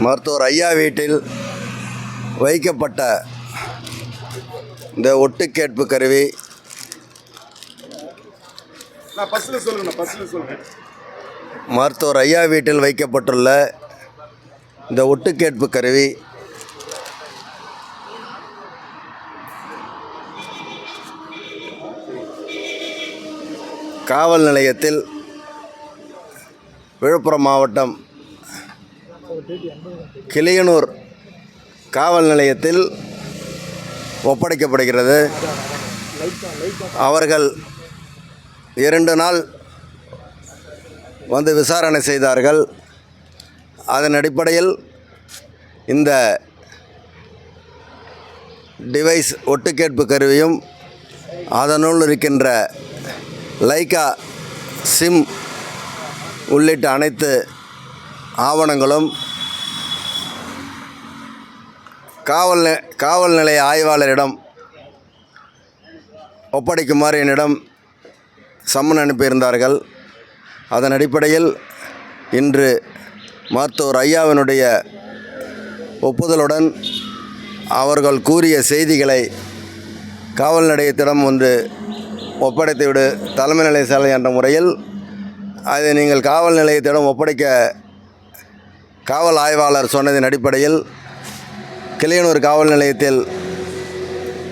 மருத்துவர் ஐயா வீட்டில் வைக்கப்பட்ட இந்த ஒட்டு கேட்பு கருவி மருத்துவர் ஐயா வீட்டில் வைக்கப்பட்டுள்ள இந்த ஒட்டு கேட்பு கருவி. காவல் நிலையத்தில் விழுப்புரம் மாவட்டம் கிளியனூர் காவல் நிலையத்தில் ஒப்படைக்கப்படுகிறது. அவர்கள் இரண்டு நாள் வந்து விசாரணை செய்தார்கள். அதன் அடிப்படையில் இந்த டிவைஸ் ஒட்டுக்கேட்பு கருவியும் அதனுள் இருக்கின்ற லைக்கா சிம் உள்ளிட்ட அனைத்து ஆவணங்களும் காவல் காவல் நிலைய ஆய்வாளரிடம் ஒப்படைக்குமாறு என்னிடம் சம்மன் அனுப்பியிருந்தார்கள். அதன் அடிப்படையில் இன்று மருத்துவர் ஐயாவினுடைய ஒப்புதலுடன் அவர்கள் கூறிய செய்திகளை காவல் நிலையத்திடம் வந்து ஒப்படைத்துவிடு தலைமை நிலைய செயலர் என்ற முறையில் அதை நீங்கள் காவல் நிலையத்திடம் ஒப்படைக்க காவல் ஆய்வாளர் சொன்னதின் அடிப்படையில் கிளியனூர் காவல் நிலையத்தில்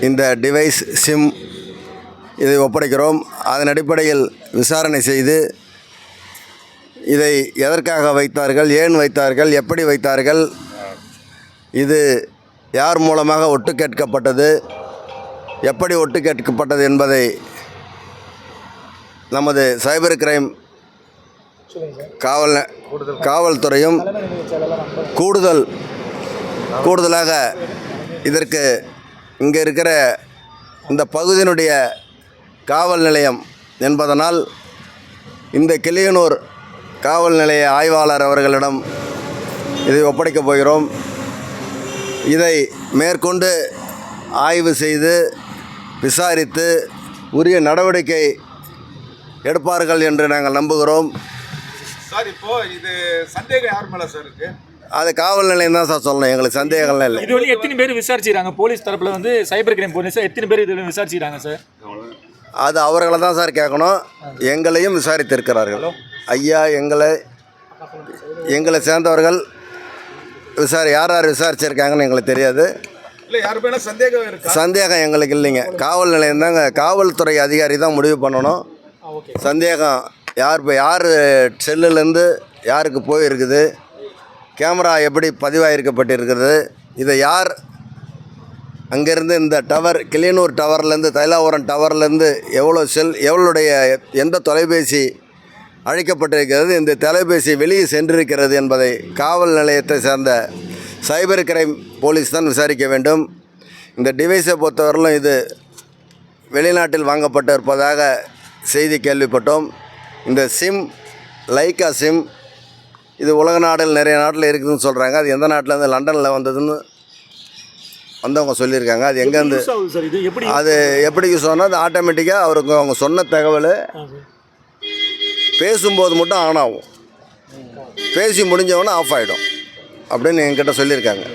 இந்த டிவைஸ் சிம் இதை ஒப்படைக்கிறோம். அதன் அடிப்படையில் விசாரணை செய்து இதை எதற்காக வைத்தார்கள் ஏன் வைத்தார்கள் எப்படி வைத்தார்கள் இது யார் மூலமாக ஒட்டு கேட்கப்பட்டது எப்படி ஒட்டு கேட்கப்பட்டது என்பதை நமது சைபர் கிரைம் காவல் காவல்துறையும் கூடுதல் கூடுதலாக இதற்கு இங்கே இருக்கிற இந்த பகுதியினுடைய காவல் நிலையம் என்பதனால் இந்த கிளியனூர் காவல் நிலைய ஆய்வாளர் அவர்களிடம் இதை ஒப்படைக்கப் போகிறோம். இதை மேற்கொண்டு ஆய்வு செய்து விசாரித்து உரிய நடவடிக்கை எடுப்பார்கள் என்று நாங்கள் நம்புகிறோம். சார் இப்போ இது சந்தேகம் யார் மேலே சார் இருக்குது அது காவல் நிலையம் தான் சார் சொல்லணும். எங்களுக்கு சந்தேகம்லாம் இல்லை. இது வரையும் எத்தனை பேர் விசாரிச்சிருக்காங்க போலீஸ் தரப்புல வந்து சைபர் கிரைம் போலீஸ்? எத்தனை பேர் இதுல விசாரிச்சிருக்காங்க சார்? அது அவர்களை தான் சார் கேட்கணும். எங்களையும் விசாரித்திருக்கிறார்கள். ஐயா எங்களை எங்களை சேர்ந்தவர்கள் விசாரி யார் யார் விசாரிச்சிருக்காங்கன்னு எங்களுக்கு தெரியாது. இல்லை யார் மேலே சந்தேகம் இருக்கா? சந்தேகம் எங்களுக்கு இல்லைங்க. காவல் நிலையம் தாங்க. காவல்துறை அதிகாரி தான் முடிவு பண்ணணும். சந்தேகம் யார் இப்போ யார் செல்லுலேருந்து யாருக்கு போயிருக்குது? கேமரா எப்படி பதிவாயிருக்கப்பட்டிருக்கிறது? இதை யார் அங்கேருந்து இந்த டவர் கிளியனூர் டவர்லேருந்து தைலாபுரம் டவர்லேருந்து எவ்வளோ செல் எவ்வளோடைய எந்த தொலைபேசி அழைக்கப்பட்டிருக்கிறது இந்த தொலைபேசி வெளியே சென்றிருக்கிறது என்பதை காவல் நிலையத்தை சேர்ந்த சைபர் கிரைம் போலீஸ் தான் விசாரிக்க வேண்டும். இந்த டிவைஸை பொறுத்தவரையிலும் இது வெளிநாட்டில் வாங்கப்பட்டு இருப்பதாக செய்தி கேள்விப்பட்டோம். இந்த சிம் லைக்கா சிம் இது உலக நாடுகள் நிறைய நாட்டில் இருக்குதுன்னு சொல்கிறாங்க அது எந்த நாட்டில் இருந்து லண்டனில் வந்ததுன்னு வந்தவங்க சொல்லியிருக்காங்க. அது எங்கேருந்து? யூஸ் ஆகுது சார் இது எப்படி அது எப்படி சொன்னால் அது ஆட்டோமேட்டிக்காக அவருக்கு அவங்க சொன்ன தகவல் பேசும்போது மட்டும் ஆன் ஆகும். பேசி முடிஞ்சவொடனே ஆஃப் ஆகிடும் அப்படின்னு என்கிட்ட சொல்லியிருக்காங்க.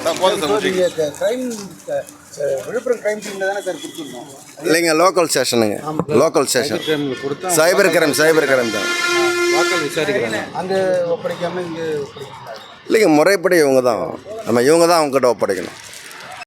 கிரைம் விழுப்புரம் கிரைம் டீமில் தானே சார் கொடுத்துருந்தோம். இல்லைங்க லோக்கல் ஸ்டேஷனுங்க லோக்கல் ஸ்டேஷன் கொடுத்தா சைபர் கிரைம் சைபர் கிரைம் தான். வாக்கள் விசாரிக்கிறாங்க. அங்கே ஒப்படைக்காமல் இங்கே ஒப்படைக்கிறாங்க இல்லைங்க முறைப்படி இவங்க தான். நம்ம இவங்க தான் அவங்ககிட்ட ஒப்படைக்கணும்.